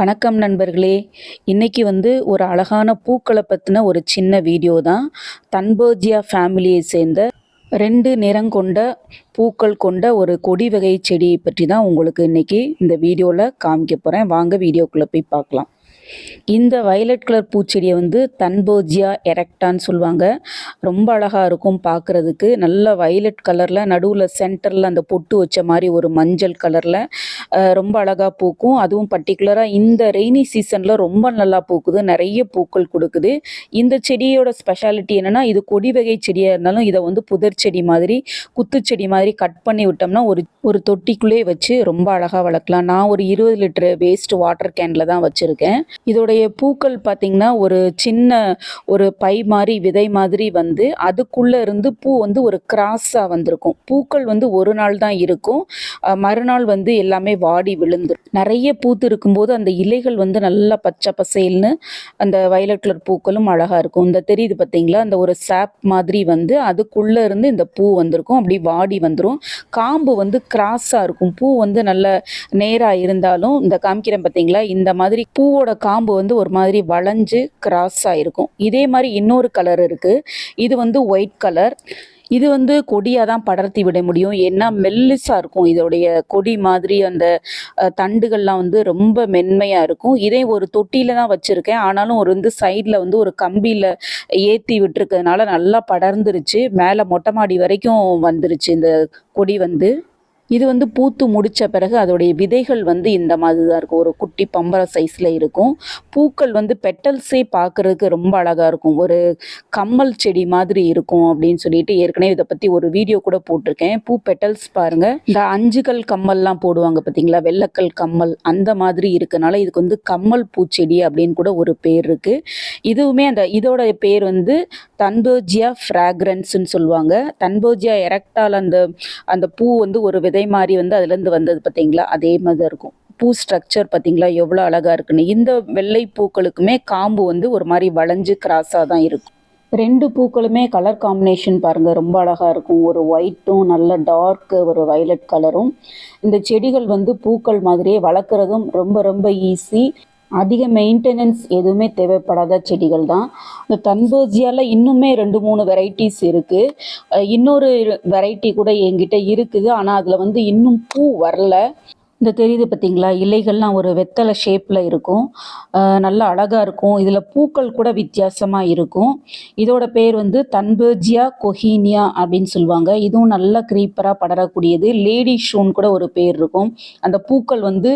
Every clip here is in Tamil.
வணக்கம் நண்பர்களே. இன்றைக்கி வந்து ஒரு அழகான பூக்களை பற்றின ஒரு சின்ன வீடியோ தான். தன்போஜியா ஃபேமிலியை சேர்ந்த ரெண்டு நிறம் கொண்ட பூக்கள் கொண்ட ஒரு கொடி வகை செடியை பற்றி தான் உங்களுக்கு இன்றைக்கி இந்த வீடியோவில் காமிக்க போகிறேன் வாங்க வீடியோக்குள்ளே போய் பார்க்கலாம். இந்த வயலட் கலர் பூச்செடியை வந்து தன்போஜியா எரெக்டான்னு சொல்லுவாங்க. ரொம்ப அழகாக இருக்கும் பார்க்குறதுக்கு. நல்ல வயலட் கலரில் நடுவில் சென்டரில் அந்த பொட்டு வச்ச மாதிரி ஒரு மஞ்சள் கலரில் ரொம்ப அழகாக பூக்கும். அதுவும் பர்டிகுலராக இந்த ரெய்னி சீசனில் ரொம்ப நல்லா பூக்குது. நிறைய பூக்கள் கொடுக்குது. இந்த செடியோட ஸ்பெஷாலிட்டி என்னென்னா இது கொடி வகை செடியாக இருந்தாலும் இதை வந்து புதர் செடி மாதிரி குத்துச்செடி மாதிரி கட் பண்ணி விட்டோம்னா ஒரு ஒரு தொட்டிக்குள்ளே வச்சு ரொம்ப அழகாக வளர்க்கலாம். நான் ஒரு இருபது லிட்டரு வேஸ்ட் வாட்டர் கேனில் தான் வச்சுருக்கேன். இதோடைய பூக்கள் பார்த்திங்கன்னா ஒரு சின்ன ஒரு பை மாதிரி விதை மாதிரி வந்து அதுக்குள்ளே இருந்து பூ வந்து ஒரு கிராஸாக வந்திருக்கும். பூக்கள் வந்து ஒரு நாள் தான் இருக்கும். மறுநாள் வந்து எல்லாமே வாடி விழுந்துடும் நிறைய பூத்து இருக்கும்போது அந்த இலைகள் வந்து நல்லா பச்சை பசேல்னு அந்த வயலட் கலர் பூக்களும் அழகாக இருக்கும். இந்த தெரியுது பார்த்தீங்களா அந்த ஒரு சாப் மாதிரி வந்து அதுக்குள்ளே இருந்து இந்த பூ வந்திருக்கும். அப்படி வாடி வந்துடும் காம்பு வந்து கிராஸாக இருக்கும். பூ வந்து நல்ல நேராக இருந்தாலும் இந்த காமிக்கிறேன் பார்த்தீங்களா இந்த மாதிரி பூவோட காம்பு வந்து ஒரு மாதிரி வளைஞ்சு கிராஸ் ஆகிருக்கும் இதே மாதிரி இன்னொரு கலர் இருக்குது இது வந்து ஒயிட் கலர் இது வந்து கொடியாக தான் படர்த்தி விட முடியும். ஏன்னா மெல்லிஸாக இருக்கும். இதோடைய கொடி மாதிரி அந்த தண்டுகள்லாம் வந்து ரொம்ப மென்மையாக இருக்கும். இதே ஒரு தொட்டியில் தான் வச்சுருக்கேன். ஆனாலும் ஒரு வந்து சைடில் வந்து ஒரு கம்பியில் ஏற்றி விட்டுருக்கிறதுனால நல்லா படர்ந்துருச்சு. மேலே மொட்டை மாடி வரைக்கும் வந்துருச்சு இந்த கொடி வந்து. இது வந்து பூத்து முடித்த பிறகு அதோடைய விதைகள் வந்து இந்த மாதிரி தான் இருக்கும். ஒரு குட்டி பம்பர சைஸில் இருக்கும். பூக்கள் வந்து பெட்டல்ஸே பார்க்குறதுக்கு ரொம்ப அழகாக இருக்கும். ஒரு கம்மல் செடி மாதிரி இருக்கும் அப்படின்னு சொல்லிட்டு ஏற்கனவே இதை பற்றி ஒரு வீடியோ கூட போட்டிருக்கேன். பூ பெட்டல்ஸ் பாருங்கள் இந்த அஞ்சுகள் கம்மல்லாம் போடுவாங்க பார்த்தீங்களா வெள்ளக்கல் கம்மல் அந்த மாதிரி இருக்கனால இதுக்கு வந்து கம்மல் பூச்செடி அப்படின்னு கூட ஒரு பேர் இருக்குது இதுவுமே அந்த இதோட பேர் வந்து தன்போஜியா ஃப்ராக்ரன்ஸ்ன்னு சொல்லுவாங்க. தன்போஜியா எரக்டால் அந்த அந்த பூ வந்து ஒரு விதை மாதிரி வந்து அதுலேருந்து வந்தது பார்த்தீங்களா அதே மாதிரி தான் இருக்கும். பூ ஸ்ட்ரக்சர் பார்த்தீங்களா எவ்வளோ அழகாக இருக்குன்னு. இந்த வெள்ளை பூக்களுக்குமே காம்பு வந்து ஒரு மாதிரி வளைஞ்சு கிராஸாக தான் இருக்கும். ரெண்டு பூக்களுமே கலர் காம்பினேஷன் பாருங்கள் ரொம்ப அழகாக இருக்கும். ஒரு ஒயிட்டும் நல்ல டார்க்கு ஒரு வயலட் கலரும் இந்த செடிகள் வந்து பூக்கள் மாதிரியே வளர்க்குறதும் ரொம்ப ரொம்ப ஈஸி அதிக மெயின்டெனன்ஸ் எதுவுமே தேவைப்படாத செடிகள் தான் இந்த தன்போஜியால் இன்னுமே ரெண்டு மூணு வெரைட்டிஸ் இருக்குது இன்னொரு வெரைட்டி கூட என்கிட்ட இருக்குது. ஆனால் அதில் வந்து இன்னும் பூ வரல. இந்த தெரியுது பார்த்தீங்களா இலைகள்லாம் ஒரு வெத்தலை ஷேப்பில் இருக்கும். நல்லா அழகாக இருக்கும். இதில் பூக்கள் கூட வித்தியாசமாக இருக்கும். இதோட பேர் வந்து தன்பேஜியா கொஹீனியா அப்படின்னு சொல்லுவாங்க. இதுவும் நல்ல க்ரீப்பராக படரக்கூடியது. லேடி ஷூன்னு கூட ஒரு பேர் இருக்கும். அந்த பூக்கள் வந்து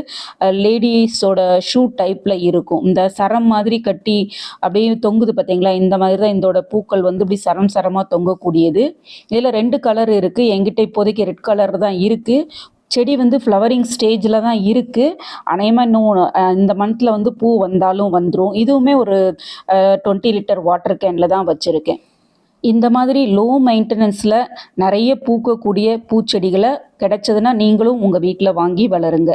லேடிஸோட ஷூ டைப்பில் இருக்கும். இந்த சரம் மாதிரி கட்டி அப்படியே தொங்குது பார்த்தீங்களா இந்த மாதிரி தான் இதோட பூக்கள் வந்து இப்படி சரம் சரமாக தொங்கக்கூடியது. இதில் ரெண்டு கலர் இருக்குது என்கிட்ட இப்போதைக்கு ரெட் கலர் தான் இருக்குது செடி வந்து ஃப்ளவரிங் ஸ்டேஜில் தான் இருக்குது அநேகமாக இன்னும் இந்த மந்தில் வந்து பூ வந்தாலும் வந்துடும் இதுவுமே ஒரு டுவெண்ட்டி லிட்டர் வாட்டர் கேனில் தான் வச்சுருக்கேன். இந்த மாதிரி லோ மெயின்டெனன்ஸில் நிறைய பூக்கக்கூடிய பூச்செடிகளை கிடைச்சதுன்னா நீங்களும் உங்கள் வீட்டில் வாங்கி வளருங்க.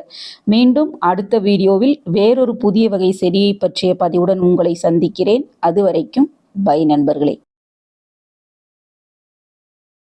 மீண்டும் அடுத்த வீடியோவில் வேறொரு புதிய வகை செடியை பற்றிய பதிவுடன் உங்களை சந்திக்கிறேன். அது வரைக்கும் பை நண்பர்களே.